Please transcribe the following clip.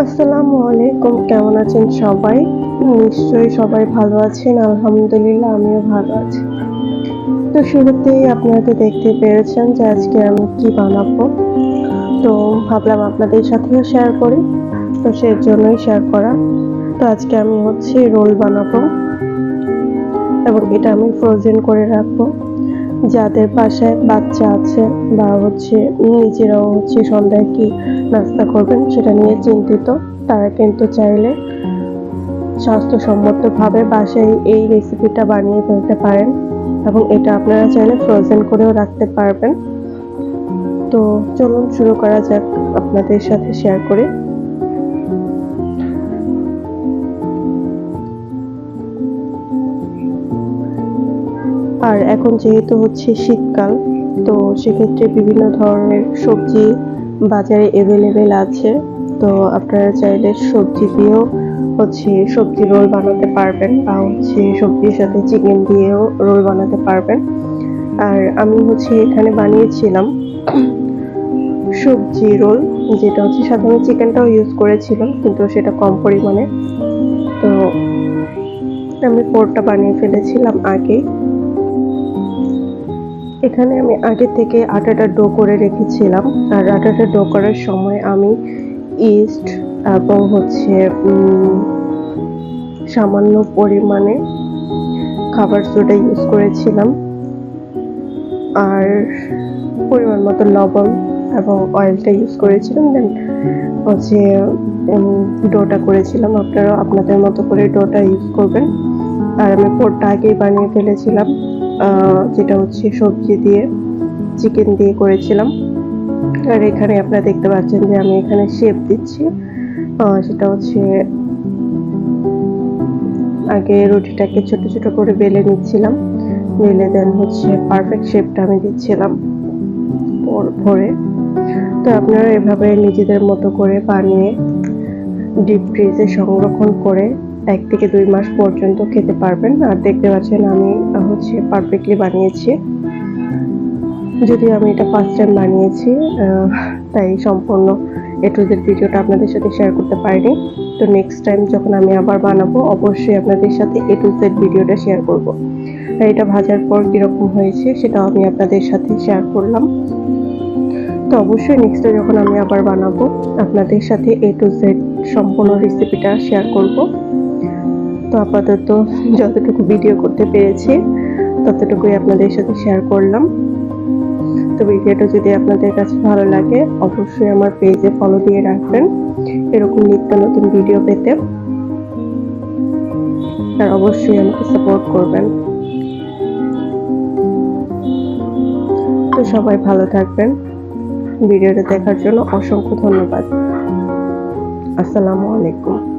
আসসালামু আলাইকুম, কেমন আছেন সবাই? নিশ্চয়ই সবাই ভালো আছেন, আলহামদুলিল্লাহ আমিও ভালো আছি। তো শুরুতেই আপনারা তো দেখতে পেরেছেন যে আজকে আমি কি বানাবো। তো ভাবলাম আপনাদের সাথেও শেয়ার করি, তো সেই জন্যই শেয়ার করা। তো আজকে আমি হচ্ছে রোল বানাবো এবং এটা আমি ফ্রোজেন করে রাখব। যাদের বাসায় বাচ্চা আছে বা হচ্ছে নিজেরাও হচ্ছে সন্ধ্যায় কি নাস্তা করবেন সেটা নিয়ে চিন্তিত। তারা কিন্তু চাইলে স্বাস্থ্যসম্মতভাবে বাসায় এই রেসিপিটা বানিয়ে ফেলতে পারেন এবং এটা আপনারা চাইলে ফ্রোজেন করেও রাখতে পারবেন। তো চলুন শুরু করা যাক আপনাদের সাথে শেয়ার করে। আর এখন যেহেতু হচ্ছে শীতকাল, তো সেক্ষেত্রে বিভিন্ন ধরনের সবজি বাজারে অ্যাভেলেবেল আছে। তো আপনারা চাইলে সবজি দিয়েও হচ্ছে সবজি রোল বানাতে পারবেন বা হচ্ছে সবজির সাথে চিকেন দিয়েও রোল বানাতে পারবেন। আর আমি হচ্ছে এখানে বানিয়েছিলাম সবজি রোল, যেটা হচ্ছে সাধারণ চিকেনটাও ইউজ করেছিলাম, কিন্তু সেটা কম পরিমাণে। তো আমি পোরটা বানিয়ে ফেলেছিলাম আগে। এখানে আমি আগে থেকে আটাটা ডো করে রেখেছিলাম। আর আটাটা ডো করার সময় আমি ইস্ট এবং হচ্ছে সামান্য পরিমাণে খাবার সোডা ইউজ করেছিলাম। আর পরিমাণ মতো লবণ এবং অয়েলটা ইউজ করেছিলাম। দেন হচ্ছে ডোটা করেছিলাম। আপনারা, আপনাদের মতো করে ডোটা ইউজ করবেন। আর আমি পোরটা আগেই বানিয়ে ফেলেছিলাম। যেটা হচ্ছে সবজি দিয়ে চিকেন দিয়ে করেছিলাম। আর এখানে আপনারা দেখতে পাচ্ছেন যে আমি এখানে শেপ দিচ্ছি। সেটা হচ্ছে আগে রুটিটাকে ছোট ছোট করে বেলে নিচ্ছিলাম। বেলে দেন হচ্ছে পারফেক্ট শেপটা আমি দিচ্ছিলাম ভরে তো আপনারা এভাবে নিজেদের মতো করে বানিয়ে ডিপ ফ্রিজে সংরক্ষণ করে এক থেকে দুই মাস পর্যন্ত খেতে পারবেন। আর দেখতে পাচ্ছেন আমি হচ্ছে পারফেক্টলি বানিয়েছি। যদি আমি এটা ফার্স্ট টাইম বানিয়েছি তাই সম্পূর্ণ এ টু জেড ভিডিওটা আপনাদের সাথে শেয়ার করতে পারিনি। তো নেক্সট টাইম যখন আমি আবার বানাবো, অবশ্যই আপনাদের সাথে এ টু জেড ভিডিওটা শেয়ার করব। আর এটা ভাজার পর কীরকম হয়েছে, সেটাও আমি আপনাদের সাথে শেয়ার করলাম। তো অবশ্যই নেক্সটে যখন আমি আবার বানাবো, আপনাদের সাথে এ টু জেড সম্পূর্ণ রেসিপিটা শেয়ার করব। তো আপাতত যতটুকু ভিডিও করতে পেরেছি, ততটুকুই আপনাদের সাথে শেয়ার করলাম। তো ভিডিওটা যদি আপনাদের কাছে ভালো লাগে, অবশ্যই আমার পেজে ফলো দিয়ে রাখবেন। এরকম নিত্য নতুন ভিডিও পেতে। আর অবশ্যই আমাকে সাপোর্ট করবেন। তো সবাই ভালো থাকবেন। ভিডিওটা দেখার জন্য অসংখ্য ধন্যবাদ। আসসালামু আলাইকুম।